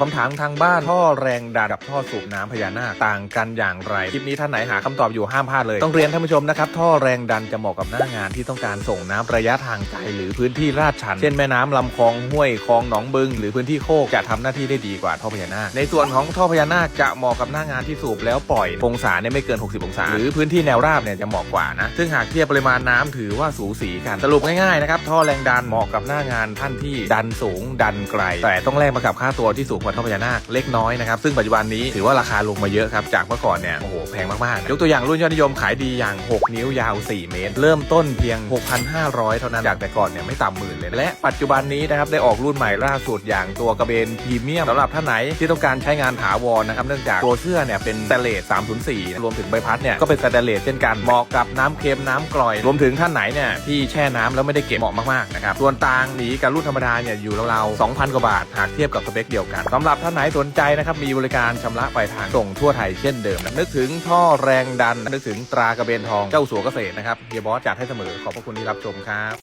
คำถามทางบ้านท่อแรงดันกับท่อสูบน้ำพญานาคต่างกันอย่างไรคลิปนี้ท่านไหนหาคำตอบอยู่ห้ามพลาดเลย ต้องเรียนท่านผู้ชมนะครับ ท่อแรงดันจะเหมาะกับหน้างานที่ต้องการส่งน้ำระยะทางไกลหรือพื้นที่ลาดชัน เช่นแม่น้ำลำคลองห้วยคลองหนองบึง หรือพื้นที่โคกจะทำหน้าที่ได้ดีกว่าท่อพญานาคในส่วนของท่อพญานาคจะเหมาะกับหน้างานที่สูบแล้วปล่อยองศาเนี่ยไม่เกิน 60 องศา หรือพื้นที่แนวราบเนี่ยจะเหมาะกว่านะซึ่งหากเทียบปริมาณน้ำถือว่าสูสีกันสรุปง่ายๆนะครับท่อแรงดันเหมาะกับหน้างานท่านที่ดันสูงดันไกล แต่ต้องแลกมากับค่าตัวที่สูงกว่าท่อพญานาคเล็กน้อยนะครับซึ่งปัจจุบันนี้ถือว่าราคาลงมาเยอะครับจากเมื่อก่อนเนี่ยโอ้โหแพงมากๆยกตัวอย่างรุ่นยอดนิยมขายดีอย่าง 6 นิ้วยาว 4 เมตร เริ่มต้นเพียง 6,500 เท่านั้นจากแต่ก่อนเนี่ยไม่ต่ำหมื่นเลย และปัจจุบันนี้นะครับได้ออกรุ่นใหม่ล่าสุดอย่างตัวกระเบนพรีเมียมสำหรับท่านไหนที่ต้องการใช้งานถาวรนะครับเนื่องจากตัวเสื้อเนี่ยเป็นสแตนเลส304 รวมถึงใบพัดเนี่ยก็เป็นสแตนเลสเช่นกันเหมาะกับน้ำเค็มน้ำกร่อย รวมถึงท่านไหนเนี่ยที่แช่น้ำแล้วไม่ได้เก็บเหมาะมากๆนะครับส่วนต่างหนีกับรุ่นธรรมดาเนี่ยอยู่ราวๆ2,000 กว่าบาทหากเทียบกับสเปคเดียวกันสำหรับท่านไหนสนใจนะครับมีบริการชำระปลายทางส่งทั่วไทยเช่นเดิมนะนึกถึงท่อแรงดันนึกถึงตรากระเบนทองเจ้าสัวเกษตรนะครับเฮียบอสจัดให้เสมอขอบพระคุณที่รับชมครับ